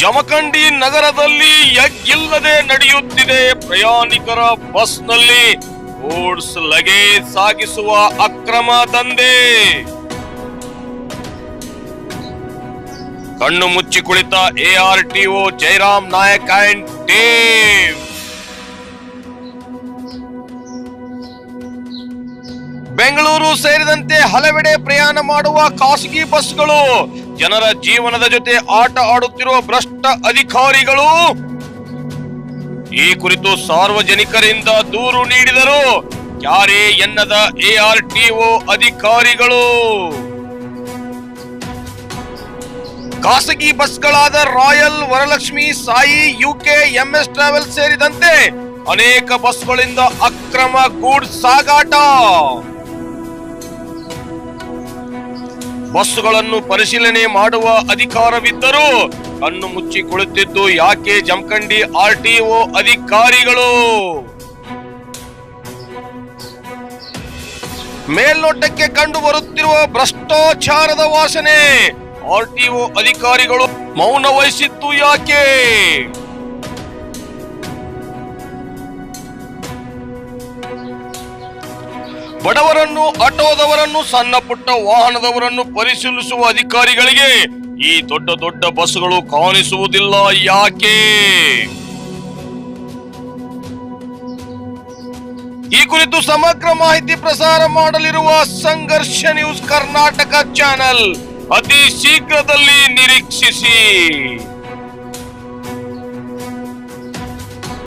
ಜಮಖಂಡಿ ನಗರದಲ್ಲಿ ಎಗ್ಗಿಲ್ಲದೆ ನಡೆಯುತ್ತಿದೆ. ಪ್ರಯಾಣಿಕರ ಬಸ್ನಲ್ಲಿ ಗೂಡ್ಸ್ ಲಗೇಜ್ ಸಾಗಿಸುವ ಅಕ್ರಮ ದಂಧೆ. ಕಣ್ಣು ಮುಚ್ಚಿ ಕುಳಿತ ARTO Jayaram Nayak and team Bengaluru ಸೇರಿದಂತೆ ಹಲವೆಡೆ ಪ್ರಯಾಣ ಮಾಡುವ ಖಾಸಗಿ ಬಸ್ಗಳು ಜನರ ಜೀವನದ ಜೊತೆ ಆಟ ಆಡುತ್ತಿರುವ ಭ್ರಷ್ಟ ಅಧಿಕಾರಿಗಳು. ಈ ಕುರಿತು ಸಾರ್ವಜನಿಕರಿಂದ ದೂರು ನೀಡಿದರು ಯಾರೇ ಎನ್ನದ ಎಆರ್ಟಿಒ ಅಧಿಕಾರಿಗಳು. ಖಾಸಗಿ ಬಸ್ಗಳಾದ royal Varalakshmi Sai UK MS travel ಸೇರಿದಂತೆ ಅನೇಕ ಬಸ್ಗಳಿಂದ ಅಕ್ರಮ ಗೂಡ್ಸ್ ಸಾಗಾಟ. ಬಸ್ಸುಗಳನ್ನು ಪರಿಶೀಲನೆ ಮಾಡುವ ಅಧಿಕಾರವಿದ್ದರೂ ಕಣ್ಣು ಮುಚ್ಚಿ ಕುಳಿತಿದ್ದು ಯಾಕೆ ಜಮಖಂಡಿ ಆರ್ಟಿಒ ಅಧಿಕಾರಿಗಳು? ಮೇಲ್ನೋಟಕ್ಕೆ ಕಂಡು ಬರುತ್ತಿರುವ ಭ್ರಷ್ಟಾಚಾರದ ವಾಸನೆ ಆರ್ಟಿಒ ಅಧಿಕಾರಿಗಳು ಮೌನ ವಹಿಸಿದ್ದು ಯಾಕೆ? ಬಡವರನ್ನು, ಆಟೋದವರನ್ನು, ಸಣ್ಣ ಪುಟ್ಟ ವಾಹನದವರನ್ನು ಪರಿಶೀಲಿಸುವ ಅಧಿಕಾರಿಗಳಿಗೆ ಈ ದೊಡ್ಡ ದೊಡ್ಡ ಬಸ್ಗಳು ಕಾಣಿಸುವುದಿಲ್ಲ. ಯಾಕೆ? ಈ ಕುರಿತು ಸಮಗ್ರ ಮಾಹಿತಿ ಪ್ರಸಾರ ಮಾಡಲಿರುವ ಸಂಘರ್ಷ ನ್ಯೂಸ್ ಕರ್ನಾಟಕ ಚಾನೆಲ್, ಅತಿ ಶೀಘ್ರದಲ್ಲಿ ನಿರೀಕ್ಷಿಸಿ.